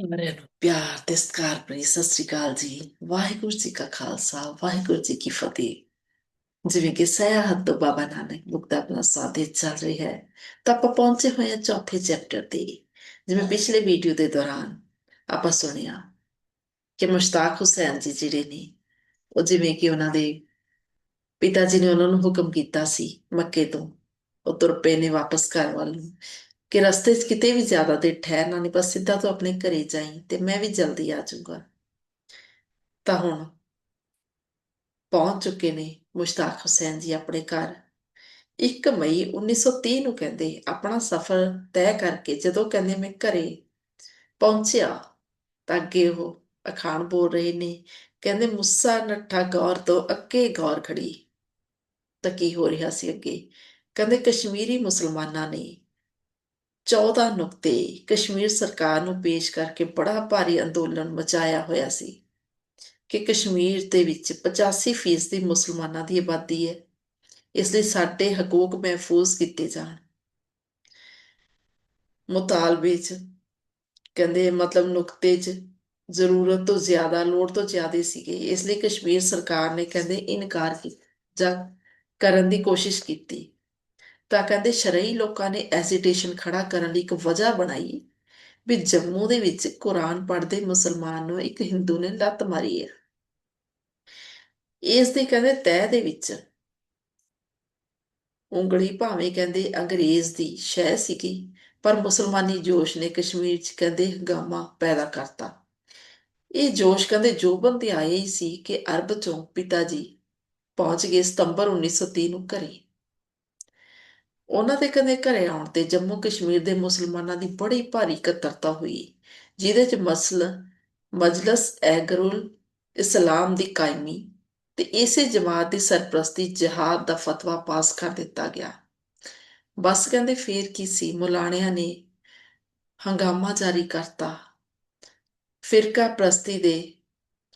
ਸਾਰਿਆਂ ਨੂੰ ਪਿਆਰ ਤੇ ਸਤਿਕਾਰ ਭਰੀ ਸਤਿ ਸ੍ਰੀ ਅਕਾਲ ਜੀ। ਵਾਹਿਗੁਰੂ ਜੀ ਕਾ ਖਾਲਸਾ, ਵਾਹਿਗੁਰੂ ਜੀ ਕੀ ਫਤਿਹ। ਜਿਵੇਂ ਕਿ ਸਹਿਤ ਤੋਂ ਬਾਬਾ ਨਾਨਕ ਮੁਕਤਾ ਆਪਣਾ ਸਾਥ ਚੱਲ ਰਹੀ ਹੈ, ਤਾਂ ਆਪਾਂ ਪਹੁੰਚੇ ਹੋਏ ਹਾਂ ਚੌਥੇ ਚੈਪਟਰ ਤੇ। ਜਿਵੇਂ ਪਿਛਲੇ ਵੀਡੀਓ ਦੇ ਦੌਰਾਨ ਆਪਾਂ ਸੁਣਿਆ ਕਿ ਮੁਸ਼ਤਾਕ ਹੁਸੈਨ ਜੀ ਜਿਹੜੇ ਨੇ, ਉਹ ਜਿਵੇਂ ਕਿ ਉਹਨਾਂ ਦੇ ਪਿਤਾ ਜੀ ਨੇ ਉਹਨਾਂ ਨੂੰ ਹੁਕਮ ਕੀਤਾ ਸੀ ਮੱਕੇ ਤੋਂ, ਉਹ ਤੁਰ ਪਏ ਨੇ ਵਾਪਸ ਘਰ ਵੱਲ ਕਿ ਰਸਤੇ 'ਚ ਕਿਤੇ ਵੀ ਜ਼ਿਆਦਾ ਦੇਰ ਠਹਿਰਨਾ ਨਹੀਂ ਬਸ ਸਿੱਧਾ ਤੂੰ ਆਪਣੇ ਘਰੇ ਜਾਈ ਤੇ ਮੈਂ ਵੀ ਜਲਦੀ ਆ ਜਾਊਂਗਾ। ਤਾਂ ਹੁਣ ਪਹੁੰਚ ਚੁੱਕੇ ਨੇ ਮੁਸ਼ਤਾਕ ਹੁਸੈਨ ਜੀ ਆਪਣੇ ਘਰ। 1 ਮਈ 1930 ਨੂੰ ਕਹਿੰਦੇ ਆਪਣਾ ਸਫ਼ਰ ਤੈਅ ਕਰਕੇ ਜਦੋਂ ਕਹਿੰਦੇ ਮੈਂ ਘਰੇ ਪਹੁੰਚਿਆ ਤਾਂ ਅੱਗੇ ਉਹ ਅਖਾਣ ਬੋਲ ਰਹੇ ਨੇ, ਕਹਿੰਦੇ ਮੁੱਸਾ ਨੱਠਾ ਗੌਰ ਤੋਂ ਅੱਕੇ ਗੌਰ ਖੜੀ ਤਾਂ ਕੀ ਹੋ ਰਿਹਾ ਸੀ ਅੱਗੇ? ਕਹਿੰਦੇ ਕਸ਼ਮੀਰੀ ਮੁਸਲਮਾਨਾਂ ਨੇ 14 ਨੁਕਤੇ ਕਸ਼ਮੀਰ ਸਰਕਾਰ ਨੂੰ ਪੇਸ਼ ਕਰਕੇ ਬੜਾ ਭਾਰੀ ਅੰਦੋਲਨ ਮਚਾਇਆ ਹੋਇਆ ਸੀ ਕਿ ਕਸ਼ਮੀਰ ਦੇ ਵਿੱਚ 85% ਦੀ ਮੁਸਲਮਾਨਾਂ ਦੀ ਆਬਾਦੀ ਹੈ। ਇਸ ਲਈ ਸਾਡੇ ਹਕੂਕ ਮਹਿਫੂਜ਼ ਕੀਤੇ ਜਾਣ। ਮੁਤਾਲਬੇ 'ਚ ਕਹਿੰਦੇ ਮਤਲਬ ਨੁਕਤੇ 'ਚ ਜ਼ਰੂਰਤ ਤੋਂ ਜ਼ਿਆਦਾ, ਲੋੜ ਤੋਂ ਜ਼ਿਆਦਾ ਸੀਗੇ। ਇਸ ਲਈ ਕਸ਼ਮੀਰ ਸਰਕਾਰ ਨੇ ਕਹਿੰਦੇ ਇਨਕਾਰ ਕੀਤਾ ਜਾਂ ਕਰਨ ਦੀ ਕੋਸ਼ਿਸ਼ ਕੀਤੀ। ਤਾਂ ਕਹਿੰਦੇ ਸ਼ਰਈ ਲੋਕਾਂ ਨੇ ਐਸੀਟੇਸ਼ਨ ਖੜਾ ਕਰਨ ਲਈ ਇੱਕ ਵਜ੍ਹਾ ਬਣਾਈ ਵੀ ਜੰਮੂ ਦੇ ਵਿੱਚ ਕੁਰਾਨ ਪੜ੍ਹਦੇ ਮੁਸਲਮਾਨ ਨੂੰ ਇੱਕ ਹਿੰਦੂ ਨੇ ਲੱਤ ਮਾਰੀ ਹੈ। ਇਸ ਦੇ ਕਹਿੰਦੇ ਤਹਿ ਦੇ ਵਿੱਚ ਉਂਗਲੀ ਭਾਵੇਂ ਕਹਿੰਦੇ ਅੰਗਰੇਜ਼ ਦੀ ਸ਼ਹਿ ਸੀਗੀ, ਪਰ ਮੁਸਲਮਾਨੀ ਜੋਸ਼ ਨੇ ਕਸ਼ਮੀਰ 'ਚ ਕਹਿੰਦੇ ਹੰਗਾਮਾ ਪੈਦਾ ਕਰਤਾ। ਇਹ ਜੋਸ਼ ਕਹਿੰਦੇ ਜੋਬਨ ਤੇ ਆਏ ਹੀ ਸੀ ਕਿ ਅਰਬ ਚੋਂ ਪਿਤਾ ਜੀ ਪਹੁੰਚ ਗਏ ਸਤੰਬਰ 1930 ਨੂੰ ਘਰੇ। ਉਹਨਾਂ ਦੇ ਕਦੇ ਘਰੇ ਆਉਣ ਤੇ ਜੰਮੂ ਕਸ਼ਮੀਰ ਦੇ ਮੁਸਲਮਾਨਾਂ ਦੀ ਬੜੀ ਭਾਰੀ ਇਕੱਤਰਤਾ ਹੋਈ, ਜਿਹਦੇ 'ਚ ਮਸਲ, ਮਜਲਸ, ਐਗਰੁਲ, ਇਸਲਾਮ ਦੀ ਕਾਇਮੀ ਤੇ ਇਸੇ ਜਮਾਤ ਦੀ ਸਰਪ੍ਰਸਤੀ ਜਹਾਦ ਦਾ ਫਤਵਾ ਪਾਸ ਕਰ ਦਿੱਤਾ ਗਿਆ। ਬਸ ਕਹਿੰਦੇ ਫੇਰ ਕੀ ਸੀ, ਮੁਲਾਣਿਆਂ ਨੇ ਹੰਗਾਮਾ ਜਾਰੀ ਕਰਤਾ। ਫਿਰਕਾ ਪ੍ਰਸਤੀ ਦੇ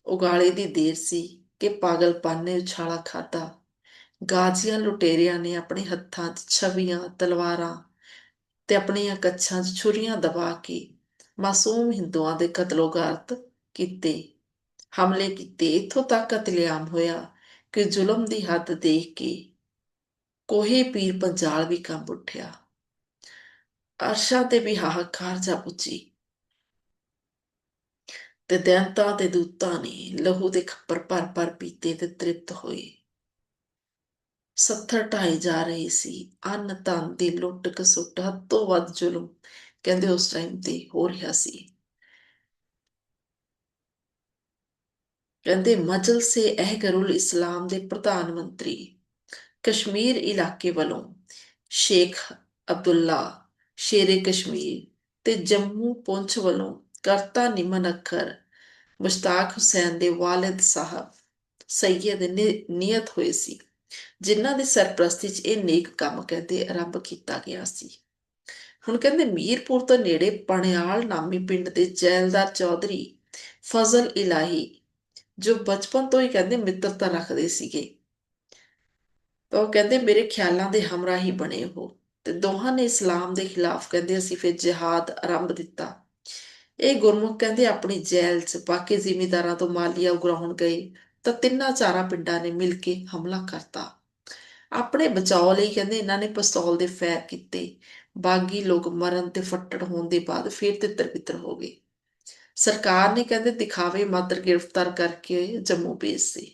ਉਗਾਲੇ ਦੀ ਦੇਰ ਸੀ ਕਿ ਪਾਗਲਪਨ ਨੇ ਉਛਾਲਾ ਖਾਦਾ ਗਾਜ਼ੀਆਂ ਲੁਟੇਰਿਆਂ ਨੇ ਆਪਣੇ ਹੱਥਾਂ 'ਚ ਛਵੀਆਂ, ਤਲਵਾਰਾਂ ਤੇ ਆਪਣੀਆਂ ਕੱਛਾਂ 'ਚ ਛੁਰੀਆਂ ਦਬਾ ਕੇ ਮਾਸੂਮ ਹਿੰਦੂਆਂ ਦੇ ਕਤਲੋਗਾਰਤ ਕੀਤੇ। ਹਮਲੇ ਕੀਤੇ। ਇਥੋਂ ਤੱਕ ਕਤਲੇਆਮ ਹੋਇਆ ਕਿ ਜ਼ੁਲਮ ਦੀ ਹੱਦ ਦੇਖ ਕੇ ਕੋਹੇ ਪੀਰ ਪੰਜਾਲ ਵੀ ਕੰਬ ਉੱਠਿਆ। ਅਰਸ਼ਾ ਤੇ ਵੀ ਹਾਹਾਕਾਰ ਜਾ ਪੁੱਜੀ। ਤੇ ਦੈਂਤਾਂ ਤੇ ਦੂਤਾਂ ਨੇ ਲਹੂ ਦੇ ਖੱਪਰ ਭਰ ਭਰ ਪੀਤੇ ਤੇ ਤ੍ਰਿਪਤ ਹੋਏ। ਸੱਥਰ ਢਾਏ ਜਾ ਰਹੇ ਸੀ। ਅੰਨ ਤਨ ਦੀ ਲੁੱਟ ਕਸੁੱਟ ਹੱਦੋਂ ਵੱਧ ਜ਼ੁਲਮ ਕਹਿੰਦੇ ਉਸ ਟਾਈਮ ਤੇ ਹੋ ਰਿਹਾ ਸੀ। ਕਹਿੰਦੇ ਮਜਲ ਅਹਿਗਰੁਲ ਇਸਲਾਮ ਦੇ ਪ੍ਰਧਾਨ ਮੰਤਰੀ ਕਸ਼ਮੀਰ ਇਲਾਕੇ ਵੱਲੋਂ ਸ਼ੇਖ ਅਬਦੁੱਲਾ, ਸ਼ੇਰੇ ਕਸ਼ਮੀਰ ਤੇ ਜੰਮੂ ਪੁੰਛ ਵੱਲੋਂ ਕਰਤਾ ਨਿਮਨ ਅੱਖਰ ਮੁਸ਼ਤਾਕ ਹੁਸੈਨ ਦੇ ਵਾਲਿਦ ਸਾਹਿਬ ਸੈਯਦ ਨਿਯਤ ਹੋਏ ਸੀ। ਜਿਨ੍ਹਾਂ ਦੀ ਸਰਪ੍ਰਸਤੀ 'ਚ ਇਹ ਨੇਕ ਕੰਮ ਕਹਿੰਦੇ ਆਰੰਭ ਕੀਤਾ ਗਿਆ ਸੀ। ਹੁਣ ਕਹਿੰਦੇ ਮੀਰਪੁਰ ਤੋਂ ਨੇੜੇ ਪਣਿਆਲ ਨਾਮੀ ਪਿੰਡ ਦੇ ਜੈਲਦਾਰ ਚੌਧਰੀ ਫਜ਼ਲ ਇਲਾਹੀ, ਜੋ ਬਚਪਨ ਤੋਂ ਹੀ ਕਹਿੰਦੇ ਮਿੱਤਰਤਾ ਰੱਖਦੇ ਸੀਗੇ। ਤਾਂ ਉਹ ਕਹਿੰਦੇ ਮੇਰੇ ਖਿਆਲਾਂ ਦੇ ਹਮਰਾਹੀ ਬਣੇ ਹੋ ਤੇ ਦੋਹਾਂ ਨੇ ਇਸਲਾਮ ਦੇ ਖਿਲਾਫ ਕਹਿੰਦੇ ਅਸੀਂ ਫਿਰ ਜਿਹਾਦ ਆਰੰਭ ਦਿੱਤਾ। ਇਹ ਗੁਰਮੁਖ ਕਹਿੰਦੇ ਆਪਣੀ ਜੈਲ 'ਚ ਬਾਕੀ ਜ਼ਿਮੀਦਾਰਾਂ ਤੋਂ ਮਾਲੀਆ ਉਗਰਾਉਣ ਗਏ। ਤਾਂ ਤਿੰਨਾਂ ਚਾਰਾਂ ਪਿੰਡਾਂ ਨੇ ਮਿਲ ਕੇ ਹਮਲਾ ਕਰਤਾ। ਆਪਣੇ ਬਚਾਓ ਲਈ ਕਹਿੰਦੇ ਇਹਨਾਂ ਨੇ ਪਿਸਤੌਲ ਦੇ ਫੈਰ ਕੀਤੇ। ਬਾਗੀ ਲੋਕ ਮਰਨ ਤੇ ਫੱਟੜ ਹੋਣ ਦੇ ਬਾਅਦ ਫਿਰ ਤਿੱਤਰ ਬਿੱਤਰ ਹੋ ਗਏ। ਸਰਕਾਰ ਨੇ ਕਹਿੰਦੇ ਦਿਖਾਵੇ ਮਾਤਰ ਗ੍ਰਿਫਤਾਰ ਕਰਕੇ ਜੰਮੂ ਭੇਜਦੇ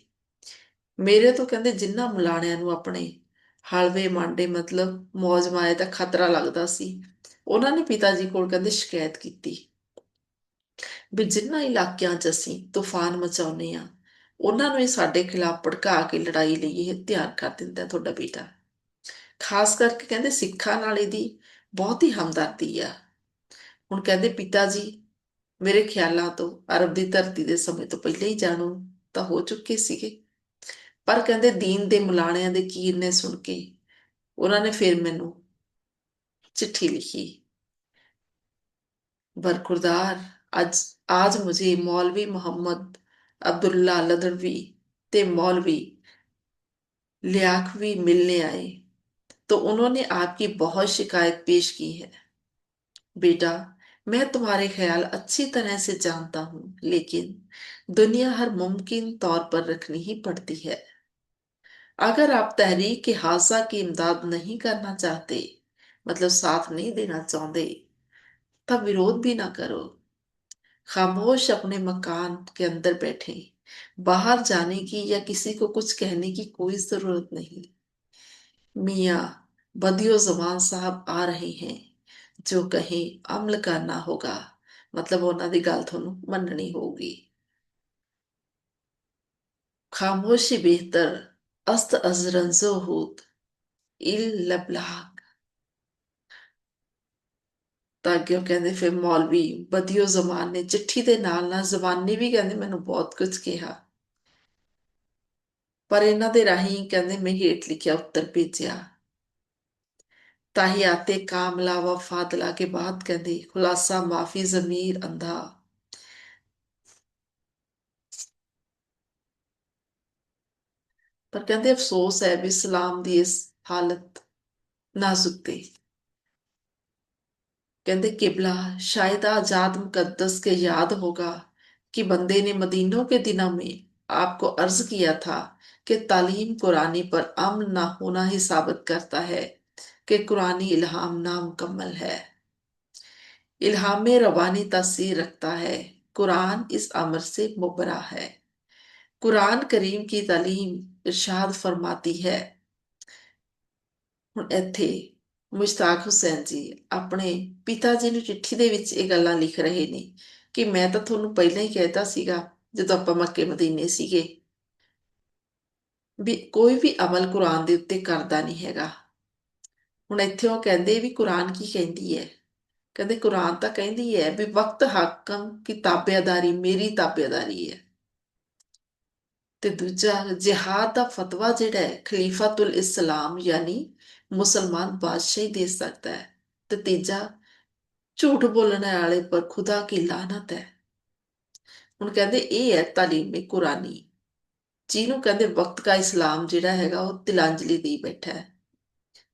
ਮੇਰੇ ਤੋਂ ਕਹਿੰਦੇ ਜਿੰਨਾ ਮੁਲਾਣਿਆਂ ਨੂੰ ਆਪਣੇ ਹਲਵੇ ਮਾਂਡੇ ਮਤਲਬ ਮੌਜ ਮਾਏ ਦਾ ਖਤਰਾ ਲੱਗਦਾ ਸੀ, ਉਹਨਾਂ ਨੇ ਪਿਤਾ ਜੀ ਕੋਲ ਕਹਿੰਦੇ ਸ਼ਿਕਾਇਤ ਕੀਤੀ ਵੀ ਜਿੰਨਾ ਇਲਾਕਿਆਂ 'ਚ ਅਸੀਂ ਤੂਫਾਨ ਮਚਾਉਨੇ ਆ ਉਹਨਾਂ ਨੂੰ ਇਹ ਸਾਡੇ ਖਿਲਾਫ ਭੜਕਾ ਕੇ ਲੜਾਈ ਲਈ ਇਹ ਤਿਆਰ ਕਰ ਦਿੰਦਾ ਤੁਹਾਡਾ ਬੇਟਾ ਖਾਸ ਕਰਕੇ ਕਹਿੰਦੇ ਸਿੱਖਾਂ ਨਾਲ ਇਹਦੀ ਬਹੁਤ ਹੀ ਹਮਦਰਦੀ ਆ ਹੁਣ ਕਹਿੰਦੇ ਪਿਤਾ ਜੀ ਮੇਰੇ ਖਿਆਲਾਂ ਤੋਂ ਅਰਬ ਦੀ ਧਰਤੀ ਦੇ ਸਮੇਂ ਤੋਂ ਪਹਿਲਾਂ ਹੀ ਜਾਣੂ ਤਾਂ ਹੋ ਚੁੱਕੇ ਸੀਗੇ ਪਰ ਕਹਿੰਦੇ ਦੀਨ ਦੇ ਮੁਲਾਣਿਆਂ ਦੇ ਕੀਰ ਨੇ ਸੁਣ ਕੇ ਉਹਨਾਂ ਨੇ ਫਿਰ ਮੈਨੂੰ चिट्ठी लिखी बरखुरदार आज आज मुझे मौलवी मोहम्मद عبداللہ لدڑوی تے مولوی لیاقوی ملنے آئے۔ تو انہوں نے آپ کی بہت شکایت پیش کی ہے۔ بیٹا، میں تمہارے خیال اچھی طرح سے جانتا ہوں، لیکن دنیا ہر ممکن طور پر رکھنی ہی پڑتی ہے۔ اگر آپ تحریک کے حادثہ کی امداد نہیں کرنا چاہتے مطلب ساتھ نہیں دینا چاہتے، تب ویرود بھی نہ کرو۔ خاموش اپنے مکان کے اندر بیٹھے۔ باہر جانے کی یا کسی کو کچھ کہنے کی کوئی ضرورت نہیں۔ میاں، بدیو زبان صاحب آ رہے ہیں۔ جو کہیں عمل کرنا ہوگا ਮਤਲਬ ਉਹਨਾਂ ਦੀ ਗੱਲ مننی ہوگی۔ خاموشی بہتر، است از رنزو ہوت ਇਲ ਲਬਲਾ ਤਾਂ ਕਿ ਉਹ ਕਹਿੰਦੇ, ਫਿਰ ਮੌਲਵੀ ਬਦੀਓ ਜ਼ਮਾਨ ਨੇ, ਚਿੱਠੀ ਦੇ ਨਾਲ ਨਾਲ ਜ਼ਬਾਨੀ ਵੀ ਕਹਿੰਦੇ ਮੈਨੂੰ ਬਹੁਤ ਕੁਝ ਕਿਹਾ। ਪਰ ਇਹਨਾਂ ਦੇ ਰਾਹੀਂ ਕਹਿੰਦੇ ਮੈਂ ਹੇਠ ਲਿਖਿਆ, ਉੱਤਰ ਭੇਜਿਆ। ਤਾਂ ਹੀ ਆਤੇ ਕਾਮਲਾ ਵਫਾਦਲਾ ਕੇ ਬਾਅਦ ਕਹਿੰਦੇ, ਖੁਲਾਸਾ ਮਾਫੀ ਜ਼ਮੀਰ ਅੰਧਾ। ਪਰ ਕਹਿੰਦੇ ਅਫਸੋਸ ਹੈ ਵੀ ਸਲਾਮ ਦੀ ਇਸ ਹਾਲਤ ਨਾ ਤੇ کہتے قبلہ شاید آزاد مقدس کے یاد ہوگا کہ بندے نے مدینوں کے دنوں میں آپ کو عرض کیا تھا کہ تعلیم قرآن پر عمل نہ ہونا ہی ثابت کرتا ہے کہ قرآن الہام نامکمل ہے۔ الہام میں روانی تاثیر رکھتا ہے۔ قرآن اس امر سے مبرا ہے۔ قرآن کریم کی تعلیم ارشاد فرماتی ہے۔ ایتھے ਮੁਸ਼ਤਾਕ ਹੁਸੈਨ ਜੀ, ਆਪਣੇ ਪਿਤਾ ਜੀ ਨੂੰ ਚਿੱਠੀ ਦੇ ਵਿੱਚ ਇਹ ਗੱਲਾਂ ਲਿਖ ਰਹੇ ਨੇ ਕਿ ਮੈਂ ਤਾਂ ਤੁਹਾਨੂੰ ਪਹਿਲਾਂ ਹੀ ਕਹਿਤਾ ਸੀਗਾ, ਜਦੋਂ ਆਪਾਂ ਮੱਕੇ ਮਦੀਨੇ ਸੀਗੇ, ਵੀ ਕੋਈ ਵੀ ਅਮਲ ਕੁਰਾਨ ਦੇ ਉੱਤੇ ਕਰਦਾ ਨਹੀਂ ਹੈਗਾ। ਹੁਣ ਇੱਥੇ ਉਹ ਕਹਿੰਦੇ ਵੀ ਕੁਰਾਨ ਕੀ ਕਹਿੰਦੀ ਹੈ? ਕਹਿੰਦੇ ਕੁਰਾਨ ਤਾਂ ਕਹਿੰਦੀ ਹੈ ਵੀ ਵਕਤ ਹਾਕਮ ਕੀ ਤਾਬੇਦਾਰੀ ਮੇਰੀ ਤਾਬੇਦਾਰੀ ਹੈ। ਤੇ ਦੂਜਾ, ਜਿਹਾਦ ਦਾ ਫਤਵਾ ਜਿਹੜਾ ਹੈ, ਖਲੀਫਾਤੁਲ ਇਸਲਾਮ, ਯਾਨੀ ਮੁਸਲਮਾਨ ਬਾਦਸ਼ਾਹੀ ਦੇ ਸਕਦਾ ਹੈ। ਤੇ ਤੀਜਾ ਝੂਠ ਬੋਲਣ ਵਾਲੇ ਪਰ ਖੁਦਾ ਕੀ ਲਾਨਤ ਹੈ। ਹੁਣ ਕਹਿੰਦੇ ਇਹ ਹੈ ਤਾਲੀਮੇ ਕੁਰਾਨੀ। ਜੀ ਨੂੰ ਕਹਿੰਦੇ ਵਕਤ ਦਾ ਇਸਲਾਮ ਜਿਹੜਾ ਹੈਗਾ ਉਹ ਤਿਲਾਂਜਲੀ ਦੇ ਬੈਠਾ ਹੈ।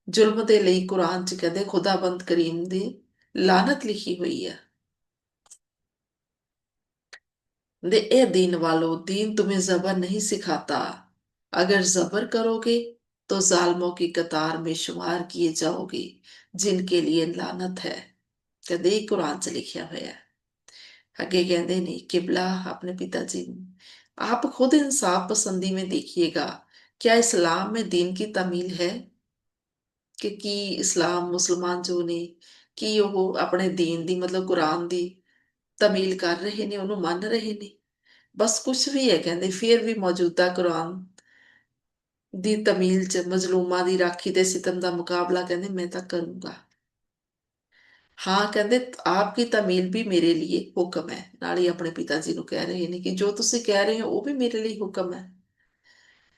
ਜ਼ੁਲਮ ਦੇ ਲਈ ਕੁਰਾਨ 'ਚ ਕਹਿੰਦੇ ਖੁਦਾ ਬੰਦ ਕਰੀਮ ਦੀ ਲਾਨਤ ਲਿਖੀ ਹੋਈ ਹੈ। ਦੇ ਇਹ ਦੀਨ ਵਾਲੋ, ਦੀਨ ਤੁਮੇ ਜ਼ਬਰ ਨਹੀਂ ਸਿਖਾਤਾ। ਅਗਰ ਜ਼ਬਰ ਕਰੋਗੇ तो जालमों की कतार में शुमार किए जाओगे जिनके लिए लानत है ਕਹਿੰਦੇ ਇਹ ਕੁਰਾਨ 'ਚ ਲਿਖਿਆ ਹੋਇਆ ਹੈ ਅੱਗੇ ਕਹਿੰਦੇ ਨੇ ਕਿਬਲਾ ਆਪਣੇ पिता जी आप खुद इंसाफ पसंदी में देखिएगा क्या इस्लाम में दीन की तमील है ਕਿ ਕੀ ਇਸਲਾਮ ਮੁਸਲਮਾਨ ਜੋ ਨੇ ਕੀ ਉਹ ਆਪਣੇ ਦੀਨ ਦੀ ਮਤਲਬ ਕੁਰਾਨ ਦੀ ਤਮੀਲ ਕਰ ਰਹੇ ਨੇ ਉਹਨੂੰ ਮੰਨ ਰਹੇ ਨੇ ਬਸ ਕੁਝ ਵੀ ਹੈ ਕਹਿੰਦੇ ਫਿਰ ਵੀ ਮੌਜੂਦਾ ਕੁਰਾਨ ਦੀ ਤਮੀਲ ਚ ਮਜ਼ਲੂਮਾਂ ਦੀ ਰਾਖੀ ਤੇ ਸਿਤਮ ਦਾ ਮੁਕਾਬਲਾ ਕਹਿੰਦੇ ਮੈਂ ਤਾਂ ਕਰੂੰਗਾ। ਹਾਂ, ਕਹਿੰਦੇ ਆਪ ਕੀ ਤਮੀਲ ਵੀ ਮੇਰੇ ਲਈ ਹੁਕਮ ਹੈ। ਨਾਲ ਹੀ ਆਪਣੇ ਪਿਤਾ ਜੀ ਨੂੰ ਕਹਿ ਰਹੇ ਨੇ ਕਿ ਜੋ ਤੁਸੀਂ ਕਹਿ ਰਹੇ ਹੋ, ਉਹ ਵੀ ਮੇਰੇ ਲਈ ਹੁਕਮ ਹੈ।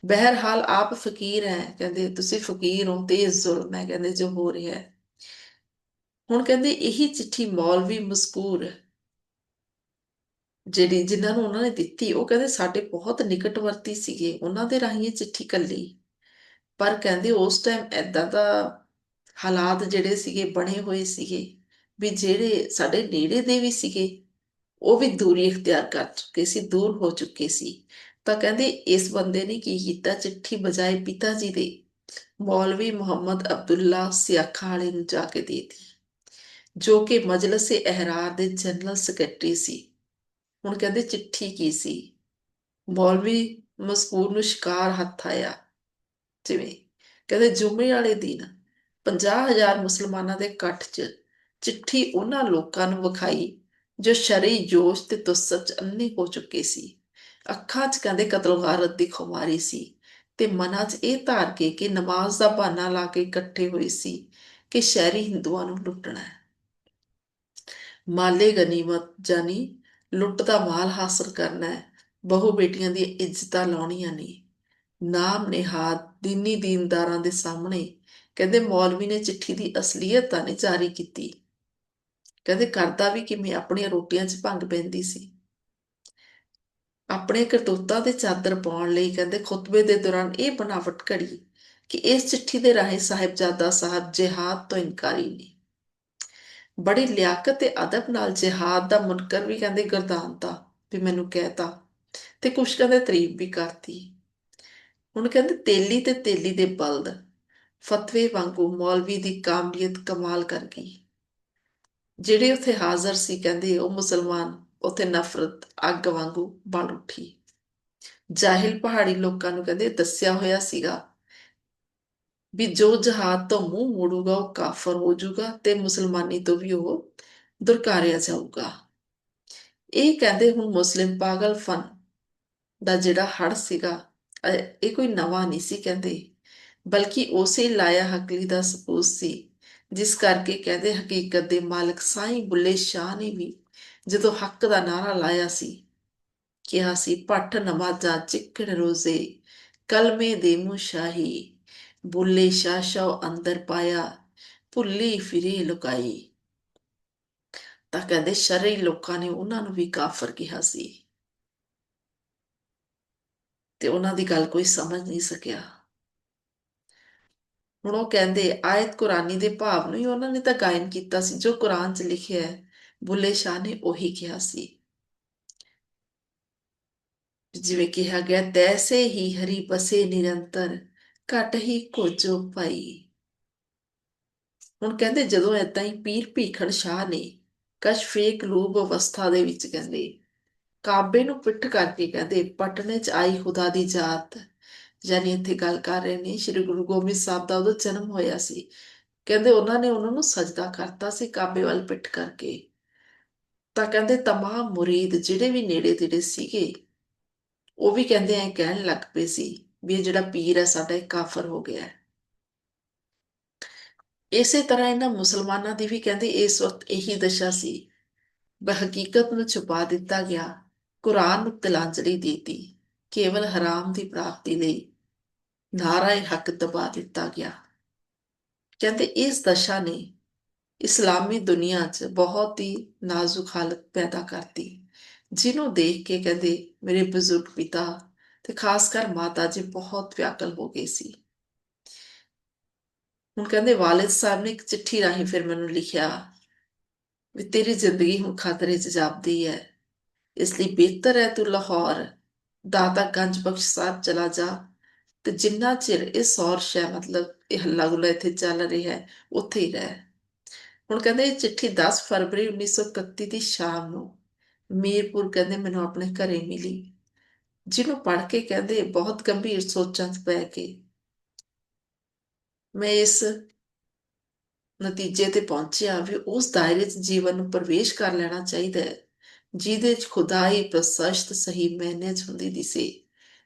ਬਹਿਰਹਾਲ ਆਪ ਫਕੀਰ ਹੈ। ਕਹਿੰਦੇ ਤੁਸੀਂ ਫਕੀਰ ਹੋ ਤੇ ਜ਼ੁਲਮ ਹੈ। ਕਹਿੰਦੇ ਜੋ ਹੋ ਰਿਹਾ ਹੈ। ਹੁਣ ਕਹਿੰਦੇ ਇਹੀ ਚਿੱਠੀ ਮੌਲਵੀ ਮਸਕੂਰ ਜਿਹੜੀ ਜਿਨ੍ਹਾਂ ਨੂੰ ਉਹਨਾਂ ਨੇ ਦਿੱਤੀ, ਉਹ ਕਹਿੰਦੇ ਸਾਡੇ ਬਹੁਤ ਨਿਕਟਵਰਤੀ ਸੀਗੇ, ਉਹਨਾਂ ਦੇ ਰਾਹੀਂ ਇਹ ਚਿੱਠੀ ਕੱਲੀ। ਪਰ ਕਹਿੰਦੇ ਉਸ ਟਾਈਮ ਐਦਾਂ ਦਾ ਹਾਲਾਤ ਜਿਹੜੇ ਸੀਗੇ, ਬਣੇ ਹੋਏ ਸੀਗੇ, ਵੀ ਜਿਹੜੇ ਸਾਡੇ ਨੇੜੇ ਦੇ ਵੀ ਸੀਗੇ, ਉਹ ਵੀ ਦੂਰੀ ਇਖਤਿਆਰ ਕਰ ਚੁੱਕੇ ਸੀ, ਦੂਰ ਹੋ ਚੁੱਕੇ ਸੀ। ਤਾਂ ਕਹਿੰਦੇ ਇਸ ਬੰਦੇ ਨੇ ਕੀ ਕੀਤਾ? ਚਿੱਠੀ ਬਜਾਏ ਪਿਤਾ ਜੀ ਦੇ ਮੌਲਵੀ ਮੁਹੰਮਦ ਅਬਦੁੱਲਾ ਸਿਆਖਾ ਵਾਲੇ ਨੂੰ ਜਾ ਕੇ ਦੇ ਦਿੱਤੀ, ਜੋ ਕਿ ਮਜਲਿਸ-ਏ ਅਹਿਰਾਰ ਦੇ ਜਨਰਲ ਸੈਕਟਰੀ ਸੀ। ਹੁਣ ਕਹਿੰਦੇ ਚਿੱਠੀ ਕੀ ਸੀ? ਮੌਲਵੀ ਮਸਕੂਰ ਨੂੰ ਸ਼ਿਕਾਰ ਹੱਥ ਆਇਆ। ਜਿਵੇਂ ਕਹਿੰਦੇ ਜੁਮੇ ਵਾਲੇ ਦਿਨ 50000 ਮੁਸਲਮਾਨਾਂ ਦੇ ਇਕੱਠ 'ਚ ਚਿੱਠੀ ਉਹਨਾਂ ਲੋਕਾਂ ਨੂੰ ਵਿਖਾਈ, ਜੋ ਸ਼ਰਈ ਜੋਸ਼ ਤੇ ਤੁਸਤ 'ਚ ਅੰਨੇ ਹੋ ਚੁੱਕੇ ਸੀ। ਅੱਖਾਂ 'ਚ ਕਹਿੰਦੇ ਕਤਲਗਾਰਤ ਦੀ ਖੁਮਾਰੀ ਸੀ ਤੇ ਮਨਾਂ 'ਚ ਇਹ ਧਾਰ ਕੇ ਕਿ ਨਮਾਜ਼ ਦਾ ਬਹਾਨਾ ਲਾ ਕੇ ਇਕੱਠੇ ਹੋਏ ਸੀ ਕਿ ਸ਼ਹਿਰੀ ਹਿੰਦੂਆਂ ਨੂੰ ਲੁੱਟਣਾ ਹੈ। ਮਾਲੇ ਗਨੀਮਤ ਜਾਨੀ ਲੁੱਟ ਦਾ ਮਾਲ ਹਾਸਲ ਕਰਨਾ ਹੈ। ਬਹੁ ਬੇਟੀਆਂ ਦੀ ਇੱਜ਼ਤਾਂ ਲਾਉਣੀਆਂ ਨੇ। ਨਾਮ ਨਿਹਾਦ ਦੀਨੀ ਦੀਨਦਾਰਾਂ ਦੇ ਸਾਹਮਣੇ ਕਹਿੰਦੇ, ਮੌਲਵੀ ਨੇ ਚਿੱਠੀ ਦੀ ਅਸਲੀਅਤ ਤਾਂ ਨਹੀਂ ਜਾਰੀ ਕੀਤੀ। ਕਹਿੰਦੇ, ਕਰਦਾ ਵੀ ਕਿਵੇਂ? ਆਪਣੀਆਂ ਰੋਟੀਆਂ 'ਚ ਭੰਗ ਪੈਂਦੀ ਸੀ। ਆਪਣੇ ਕਰਤੂਤਾਂ ਤੇ ਚਾਦਰ ਪਾਉਣ ਲਈ ਕਹਿੰਦੇ, ਖੁਤਬੇ ਦੇ ਦੌਰਾਨ ਇਹ ਬਨਾਵਟ ਘੜੀ ਕਿ ਇਸ ਚਿੱਠੀ ਦੇ ਰਾਹੀਂ ਸਾਹਿਬਜ਼ਾਦਾ ਸਾਹਿਬ ਜਿਹਾਦ ਤੋਂ ਇਨਕਾਰੀ ਨੇ। ਬੜੀ ਲਿਆਕਤ ਤੇ ਅਦਬ ਨਾਲ ਜਿਹਾਦ ਦਾ ਮੁਨਕਰ ਵੀ ਕਹਿੰਦੇ ਗਰਦਾਨਤਾ ਵੀ ਮੈਨੂੰ ਕਹਿਤਾ ਤੇ। ਕੁਛ ਕਹਿੰਦੇ ਤਾਰੀਫ ਵੀ ਕਰਤੀ। ਹੁਣ ਕਹਿੰਦੇ ਤੇਲੀ ਤੇ ਤੇਲੀ ਦੇ ਬਲਦ, ਫਤਵੇ ਵਾਂਗੂ ਮੌਲਵੀ ਦੀ ਕਾਮਲੀਅਤ ਕਮਾਲ ਕਰ ਗਈ। ਜਿਹੜੇ ਉੱਥੇ ਹਾਜ਼ਰ ਸੀ ਕਹਿੰਦੇ ਉਹ ਮੁਸਲਮਾਨ, ਉੱਥੇ ਨਫ਼ਰਤ, ਅੱਗ ਵਾਂਗੂ ਬਲ ਉੱਠੀ। ਜਾਹਿਲ ਪਹਾੜੀ ਲੋਕਾਂ ਨੂੰ ਕਹਿੰਦੇ ਦੱਸਿਆ ਹੋਇਆ ਸੀਗਾ ਵੀ ਜੋ ਜਹਾਦ ਤੋਂ ਮੂੰਹ ਮੋੜੂਗਾ, ਉਹ ਕਾਫਰ ਹੋ ਜਾਊਗਾ ਤੇ ਮੁਸਲਮਾਨੀ ਤੋਂ ਵੀ ਉਹ ਦੁਰਕਾਰਿਆ ਜਾਊਗਾ। ਇਹ ਕਹਿੰਦੇ ਹੁਣ ਮੁਸਲਿਮ ਪਾਗਲ ਫਨ ਦਾ ਜਿਹੜਾ ਹੜ ਸੀਗਾ ਇਹ ਕੋਈ ਨਵਾਂ ਨਹੀਂ ਸੀ ਕਹਿੰਦੇ, ਬਲਕਿ ਉਸੇ ਲਾਇਆ ਹਕਲੀ ਦਾ ਸਪੂਤ ਸੀ, ਜਿਸ ਕਰਕੇ ਕਹਿੰਦੇ ਹਕੀਕਤ ਦੇ ਮਾਲਕ ਸਾਈਂ ਬੁੱਲੇ ਸ਼ਾਹ ਨੇ ਵੀ ਜਦੋਂ ਹੱਕ ਦਾ ਨਾਰਾ ਲਾਇਆ ਸੀ, ਕਿਹਾ ਸੀ ਪੱਠ ਨਮਾਜ਼ਾਂ ਚਿੱਕੜ ਰੋਜ਼ੇ, ਕਲਮੇ ਦੇ ਮੁਸ਼ਾਹੀ ਬੁੱਲੇ ਸ਼ਾਹ ਸ਼ਾਹ ਅੰਦਰ ਪਾਇਆ, ਭੁੱਲੀ ਫਿਰੀ ਲੁਕਾਈ। ਤਾਂ ਕਹਿੰਦੇ ਸ਼ਰਈ ਲੋਕਾਂ ਨੇ ਉਹਨਾਂ ਨੂੰ ਵੀ ਕਾਫਰ ਕਿਹਾ ਸੀ। ਤੇ ਉਹਨਾਂ ਦੀ ਗੱਲ ਕੋਈ ਸਮਝ ਨਹੀਂ ਸਕਿਆ। ਹੁਣ ਉਹ ਕਹਿੰਦੇ, ਆਇਤ ਕੁਰਾਨੀ ਦੇ ਭਾਵ ਨੂੰ ਹੀ ਉਹਨਾਂ ਨੇ ਤਾਂ ਗਾਇਨ ਕੀਤਾ ਸੀ, ਜੋ ਕੁਰਾਨ 'ਚ ਲਿਖਿਆ ਹੈ, ਬੁੱਲੇ ਸ਼ਾਹ ਨੇ ਉਹੀ ਕਿਹਾ ਸੀ। ਜਿਵੇਂ ਕਿਹਾ ਗਿਆ, ਤੈਸੇ ਹੀ ਹਰੀ ਬਸੇ ਨਿਰੰਤਰ ਘਟ ਹੀ ਕੋਜੋ ਭਾਈ। ਹੁਣ ਕਹਿੰਦੇ ਜਦੋਂ ਐਤਾਂ ਹੀ ਪੀਰ ਭੀਖਣ ਸ਼ਾਹ ਨੇ ਕਸ਼ ਫੇਕ ਕਲੂਬ ਅਵਸਥਾ ਦੇ ਵਿੱਚ ਕਹਿੰਦੇ, ਕਾਬੇ ਨੂੰ ਪਿੱਠ ਕਰਕੇ ਕਹਿੰਦੇ, ਪਟਨੇ ਚ ਆਈ ਖੁਦਾ ਦੀ ਜਾਤ। ਯਾਨੀ ਇੱਥੇ ਗੱਲ ਕਰ ਰਹੇ ਨੇ, ਸ੍ਰੀ ਗੁਰੂ ਗੋਬਿੰਦ ਸਾਹਿਬ ਦਾ ਉਦੋਂ ਜਨਮ ਹੋਇਆ ਸੀ। ਕਹਿੰਦੇ ਉਹਨਾਂ ਨੇ ਉਹਨਾਂ ਨੂੰ ਸਜਦਾ ਕਰਤਾ ਸੀ ਕਾਬੇ ਵੱਲ ਪਿੱਠ ਕਰਕੇ। ਤਾਂ ਕਹਿੰਦੇ ਤਮਾਮ ਮੁਰੀਦ ਜਿਹੜੇ ਵੀ ਨੇੜੇ ਤੇੜੇ ਸੀਗੇ, ਉਹ ਵੀ ਕਹਿੰਦੇ ਐ ਕਹਿਣ ਲੱਗ ਪਏ ਸੀ ਵੀ ਇਹ ਜਿਹੜਾ ਪੀਰ ਹੈ, ਸਾਡਾ ਇਹ ਕਾਫਰ ਹੋ ਗਿਆ ਹੈ। ਇਸੇ ਤਰ੍ਹਾਂ ਇਹਨਾਂ ਮੁਸਲਮਾਨਾਂ ਦੀ ਵੀ ਕਹਿੰਦੇ ਇਸ ਵਕਤ ਇਹੀ ਦਸ਼ਾ ਸੀ ਬਹਕੀਕਤ ਨੂੰ ਛੁਪਾ ਦਿੱਤਾ ਗਿਆ, ਕੁਰਾਨ ਨੂੰ ਤਲਾਂਜਲੀ ਦਿੱਤੀ, ਕੇਵਲ ਹਰਾਮ ਦੀ ਪ੍ਰਾਪਤੀ ਲਈ ਨਾਰਾਏ ਹੱਕ ਦਬਾ ਦਿੱਤਾ ਗਿਆ। ਕਹਿੰਦੇ ਇਸ ਦਸ਼ਾ ਨੇ ਇਸਲਾਮੀ ਦੁਨੀਆ 'ਚ ਬਹੁਤ ਹੀ ਨਾਜ਼ੁਕ ਹਾਲਤ ਪੈਦਾ ਕਰਤੀ, ਜਿਹਨੂੰ ਦੇਖ ਕੇ ਕਹਿੰਦੇ ਮੇਰੇ ਬਜ਼ੁਰਗ ਪਿਤਾ ਤੇ ਖਾਸ ਕਰ ਮਾਤਾ ਜੀ ਬਹੁਤ ਵਿਆਕਲ ਹੋ ਗਏ ਸੀ। ਹੁਣ ਕਹਿੰਦੇ, ਵਾਲਿਦ ਸਾਹਿਬ ਨੇ ਇੱਕ ਚਿੱਠੀ ਰਾਹੀਂ ਫਿਰ ਮੈਨੂੰ ਲਿਖਿਆ ਵੀ ਤੇਰੀ ਜ਼ਿੰਦਗੀ ਹੁਣ ਖਤਰੇ 'ਚ ਜਾਪਦੀ ਹੈ। ਇਸ ਲਈ ਬਿਹਤਰ ਹੈ ਤੂੰ ਲਾਹੌਰ, ਦਾਤਾ ਗੰਜ ਬਖਸ਼ ਸਾਹਿਬ ਚਲਾ ਜਾ ਤੇ ਜਿੰਨਾ ਚਿਰ ਇਹ ਸੌਰ ਸ਼ੈ ਮਤਲਬ ਇਹ ਹੱਲਾ ਗੁੱਲਾ ਇੱਥੇ ਚੱਲ ਰਿਹਾ ਹੈ, ਉੱਥੇ ਹੀ ਰਹਿ। ਹੁਣ ਕਹਿੰਦੇ, ਇਹ ਚਿੱਠੀ 10 ਫਰਵਰੀ 1931 ਦੀ ਸ਼ਾਮ ਨੂੰ ਮੀਰਪੁਰ ਕਹਿੰਦੇ, ਮੈਨੂੰ ਆਪਣੇ ਘਰੇ ਮਿਲੀ। ਜਿਹਨੂੰ ਪੜ੍ਹ ਕੇ ਕਹਿੰਦੇ ਬਹੁਤ ਗੰਭੀਰ ਸੋਚਾਂ 'ਚ ਪੈ ਕੇ ਮੈਂ ਇਸ ਨਤੀਜੇ ਤੇ ਪਹੁੰਚਿਆ ਵੀ ਉਸ ਦਾਇਰੇ 'ਚ ਜੀਵਨ ਨੂੰ ਪ੍ਰਵੇਸ਼ ਕਰ ਲੈਣਾ ਚਾਹੀਦਾ ਹੈ, ਜਿਹਦੇ 'ਚ ਖੁਦਾਈ ਪ੍ਰਸਸ਼ਤ ਸਹੀ ਮੈਨੇ 'ਚ ਹੁੰਦੀ ਦਿਸੇ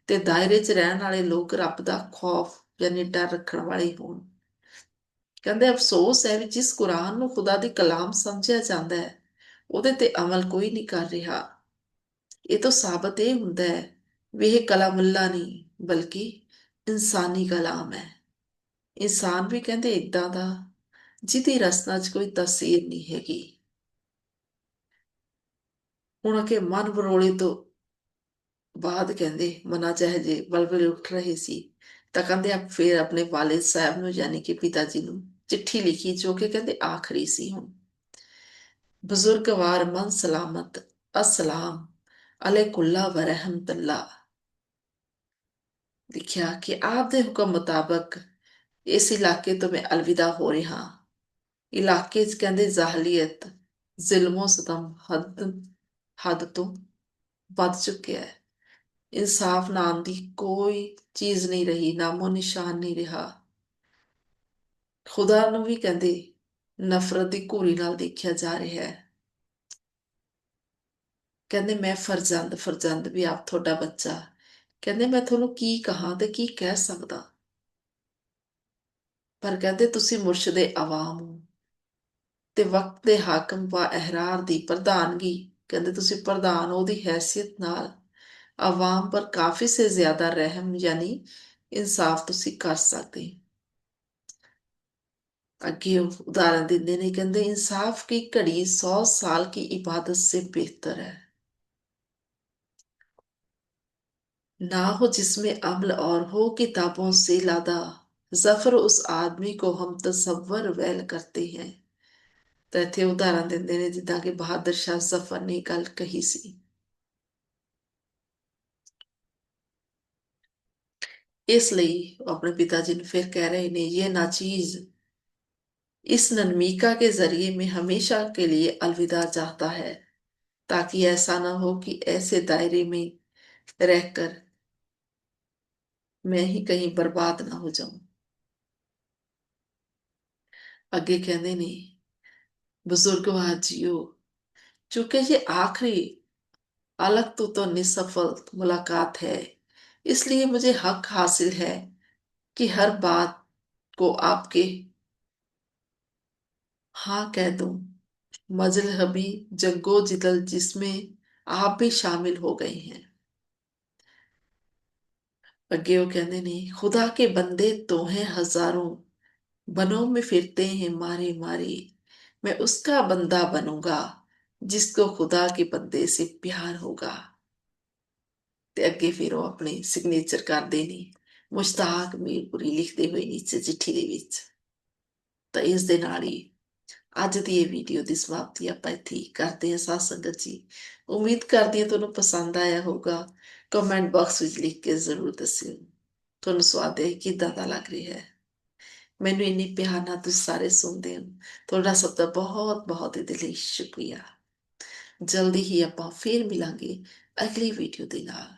ਤੇ ਦਾਇਰੇ 'ਚ ਰਹਿਣ ਵਾਲੇ ਲੋਕ ਰੱਬ ਦਾ ਖੌਫ ਯਾਨੀ ਡਰ ਰੱਖਣ ਵਾਲੇ ਹੋਣ। ਕਹਿੰਦੇ ਅਫਸੋਸ ਹੈ ਵੀ ਜਿਸ ਕੁਰਾਨ ਨੂੰ ਖੁਦਾ ਦੇ ਕਲਾਮ ਸਮਝਿਆ ਜਾਂਦਾ ਹੈ, ਉਹਦੇ ਤੇ ਅਮਲ ਕੋਈ ਨਹੀਂ ਕਰ ਰਿਹਾ। ਇਹ ਤਾਂ ਸਾਬਤ ਇਹ ਹੁੰਦਾ ਹੈ ਵੀ ਇਹ वे कलामुल्ला ਨਹੀਂ, ਬਲਕਿ ਇਨਸਾਨੀ ਕਲਾਮ ਹੈ। ਇਨਸਾਨ ਵੀ ਕਹਿੰਦੇ ਇਦਾਂ ਦਾ, ਜਿਹਦੀ ਰਸਤਾ 'ਚ ਕੋਈ ਤਸਵੀਰ ਨਹੀਂ ਹੈਗੀ। ਉਹਨਾਂ ਕੇ ਮਨ ਬਰੋਲੇ ਤੋਂ ਬਾਅਦ ਕਹਿੰਦੇ, ਮਨਾ ਚਾਹੇ ਜੇ ਬਲਬਲ ਉੱਠ ਰਹੇ ਸੀ। ਤਾਂ ਕਹਿੰਦੇ ਆਪ ਫਿਰ ਆਪਣੇ ਵਾਲਿਦ ਸਾਹਿਬ ਨੂੰ, ਯਾਨੀ ਕਿ ਪਿਤਾ ਜੀ ਨੂੰ ਚਿੱਠੀ ਲਿਖੀ, ਜੋ ਕਿ ਕਹਿੰਦੇ ਆਖਰੀ ਸੀ ਹੁਣ। ਬਜ਼ੁਰਗ ਵਾਰ ਮਨ ਸਲਾਮਤ, ਅਸਲਾਮ ਅਲੈਕੁੱਲਾ ਵਰਹਿਮਤੁੱਲਾ। ਦੇਖਿਆ ਕਿ ਆਪ ਦੇ ਹੁਕਮ ਮੁਤਾਬਕ ਇਸ ਇਲਾਕੇ ਤੋਂ ਮੈਂ ਅਲਵਿਦਾ ਹੋ ਰਿਹਾ ਇਲਾਕੇ 'ਚ ਕਹਿੰਦੇ ਜ਼ਾਹਲੀਅਤ ਜ਼ੁਲਮੋ ਸਤਮ ਹੱਦ ਹੱਦ ਤੋਂ ਵੱਧ ਚੁੱਕਿਆ ਹੈ। ਇਨਸਾਫ ਨਾਮ ਦੀ ਕੋਈ ਚੀਜ਼ ਨਹੀਂ ਰਹੀ, ਨਾਮੋ ਨਿਸ਼ਾਨ ਨਹੀਂ ਰਿਹਾ। ਖੁਦਾ ਨੂੰ ਵੀ ਕਹਿੰਦੇ ਨਫ਼ਰਤ ਦੀ ਘੂਰੀ ਨਾਲ ਦੇਖਿਆ ਜਾ ਰਿਹਾ ਹੈ। ਕਹਿੰਦੇ ਮੈਂ ਫਰਜ਼ੰਦ ਫਰਜ਼ੰਦ ਵੀ ਆਪ ਤੁਹਾਡਾ ਬੱਚਾ ਕਹਿੰਦੇ ਮੈਂ ਤੁਹਾਨੂੰ ਕੀ ਕਹਾ ਤੇ ਕੀ ਕਹਿ ਸਕਦਾ? ਪਰ ਕਹਿੰਦੇ ਤੁਸੀਂ ਮੁਰਸ਼ਦੇ ਆਵਾਮ ਹੋ ਤੇ ਵਕਤ ਦੇ ਹਾਕਮ ਵਾ ਅਹਰਾਰ ਦੀ ਪ੍ਰਧਾਨਗੀ। ਕਹਿੰਦੇ ਤੁਸੀਂ ਪ੍ਰਧਾਨ ਉਹਦੀ ਹیثیت ਨਾਲ ਆਵਾਮ ਪਰ ਕਾਫੀ ਸੇ ਜ਼ਿਆਦਾ ਰਹਿਮ ਯਾਨੀ ਇਨਸਾਫ ਤੁਸੀਂ ਕਰ ਸਕਦੇ ਅੱਗੇ ਉਦਾਹਰਨ ਦਿੰਦੇ ਨੇ, ਕਹਿੰਦੇ ਇਨਸਾਫ ਕੀ ਘੜੀ 100 ਸਾਲ ਕੀ ਇਬਾਦਤ ਸੇ ਬਿਹਤਰ ਹੈ। نہ ہو جس میں عمل اور ہو، کتابوں سے لادہ۔ ظفر اس آدمی کو ہم تصور ویل کرتے ہیں۔ تو ਇੱਥੇ ਉਦਾਹਰਨ ਦਿੰਦੇ ਨੇ ਜਿੱਦਾਂ ਕਿ ਬਹਾਦਰ ਸ਼ਾਹ ਜ਼ਫਰ نے ਗੱਲ ਕਹੀ ਸੀ ਇਸ ਲਈ اپنے ਪਿਤਾ ਜੀ ਨੂੰ کہہ رہے ہیں یہ ناچیز۔ اس ننمیکا کے ذریعے میں ہمیشہ کے لیے الوداع چاہتا ہے، تاکہ ایسا نہ ہو کہ ایسے دائرے میں رہ کر میں ہی کہیں برباد نہ ہو جاؤں۔ اگے کہنے نے بزرگ جیو۔ چونکہ یہ آخری الگ تو تو نسفل ملاقات ہے، اس لیے مجھے حق حاصل ہے کہ ہر بات کو آپ کے ہاں کہہ دوں۔ مجل حبی جگو جدل جس میں آپ بھی شامل ہو گئے ہیں۔ ਅੱਗੇ ਉਹ ਕਹਿੰਦੇ ਨੇ ਖੁਦਾ ਕੇ ਬੰਦੇ तो हैं हजारों बनों में फिरते हैं मारे मारे मैं उसका बंदा बनूंगा जिसको खुदा के बंदे से प्यार होगा ਤੇ ਅੱਗੇ ਫਿਰ ਉਹ ਆਪਣੀ ਸਿਗਨੇਚਰ ਕਰਦੇ ਨੇ ਮੁਸ਼ਤਾਕ ਮੀਰਪੁਰੀ ਲਿਖਦੇ ਹੋਏ ਨੀਚੇ ਚਿੱਠੀ ਦੇ ਵਿੱਚ ਤਾਂ ਇਸ ਦੇ ਨਾਲ ਹੀ ਅੱਜ ਦੀ ਇਹ ਵੀਡੀਓ ਦੀ ਸਮਾਪਤੀ ਆਪਾਂ ਇੱਥੇ ਹੀ ਕਰਦੇ ਹਾਂ ਸਾਧ ਸੰਗਤ ਜੀ ਉਮੀਦ ਕਰਦੀ ਹਾਂ ਤੁਹਾਨੂੰ ਪਸੰਦ ਆਇਆ ਹੋਊਗਾ ਕਮੈਂਟ ਬਾਕਸ ਵਿੱਚ ਲਿਖ ਕੇ ਜ਼ਰੂਰ ਦੱਸਿਓ ਤੁਹਾਨੂੰ ਸਵਾਦ ਹੈ ਕਿਦਾਂ ਦਾ ਲੱਗ ਰਿਹਾ ਹੈ ਮੈਨੂੰ ਇੰਨੀ ਪਿਆਰ ਨਾਲ ਤੁਸੀਂ ਸਾਰੇ ਸੁਣਦੇ ਹੋ ਤੁਹਾਡਾ ਸਭ ਦਾ ਬਹੁਤ ਬਹੁਤ ਹੀ ਦਿਲੀ ਸ਼ੁਕਰੀਆ ਜਲਦੀ ਹੀ ਆਪਾਂ ਫੇਰ ਮਿਲਾਂਗੇ ਅਗਲੀ ਵੀਡੀਓ ਦੇ ਨਾਲ